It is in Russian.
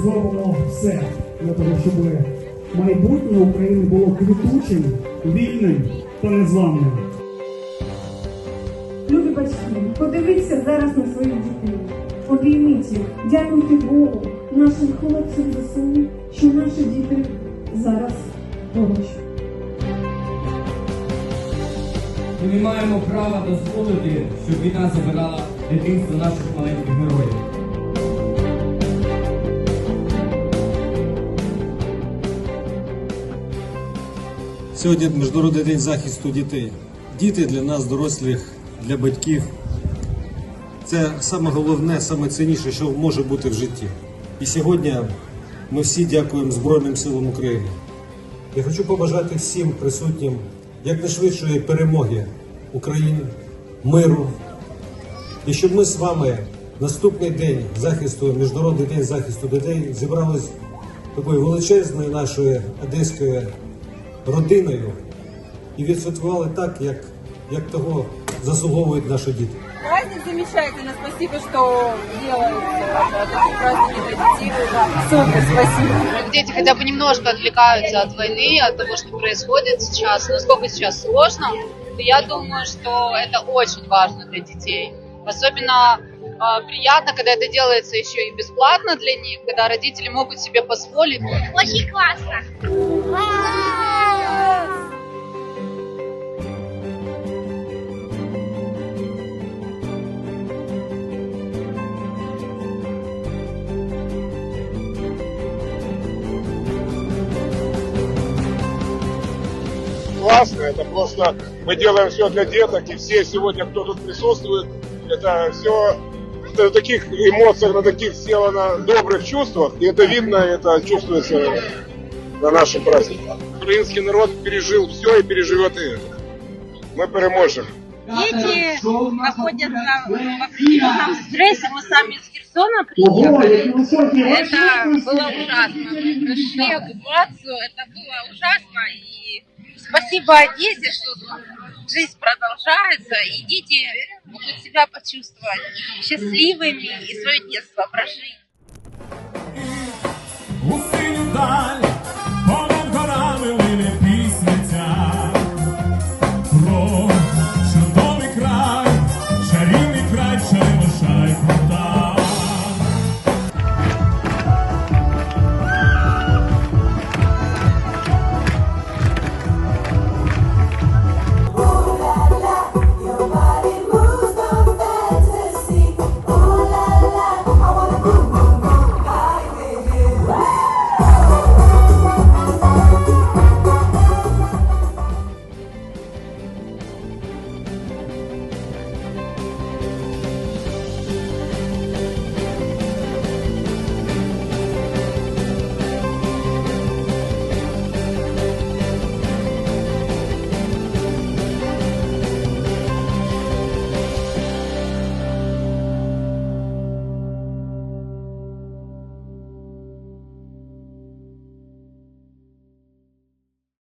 зробимо все для того, щоб майбутнє України було квітучим, вільним та незламним. Любі батьки, подивіться зараз на своїх дітей. Обійміть їх, дякуйте Богу, нашим хлопцям ЗСУ, що наші діти зараз поруч. Ми не маємо права дозволити, щоб війна забирала дитинство наших маленьких героїв. Сьогодні Міжнародний день захисту дітей. Діти для нас, дорослих, для батьків. Це саме головне, саме цінніше, що може бути в житті. І сьогодні ми всі дякуємо Збройним силам України. Я хочу побажати всім присутнім якнайшвидшої перемоги України, миру. І щоб ми з вами наступний день захисту, Міжнародний день захисту дітей зібрались такою величезною нашою одеською родиною і відсвяткували так, як, як того заслуговують наші діти. Праздник замечательно, спасибо, что делаете такие праздники для детей. Супер, спасибо. дети хотя бы немножко отвлекаются от войны, от того, что происходит сейчас, насколько сейчас сложно, то я думаю, что это очень важно для детей. Особенно э, приятно, когда это делается еще и бесплатно для них, когда родители могут себе позволить. Очень классно. Классно, это просто мы делаем все для деток, и все сегодня, кто тут присутствует, это все на таких эмоциях, на таких сделано добрых чувствах, и это видно, это чувствуется на нашем празднике. Украинский народ пережил все и переживет и это. Мы переможем. Дети находятся в определенном стрессе. Мы сами из Херсона приехали. Это было ужасно. Прошли оккупацию, это было ужасно. И спасибо Одессе, что жизнь продолжается, и дети могут себя почувствовать счастливыми и свое детство прожить.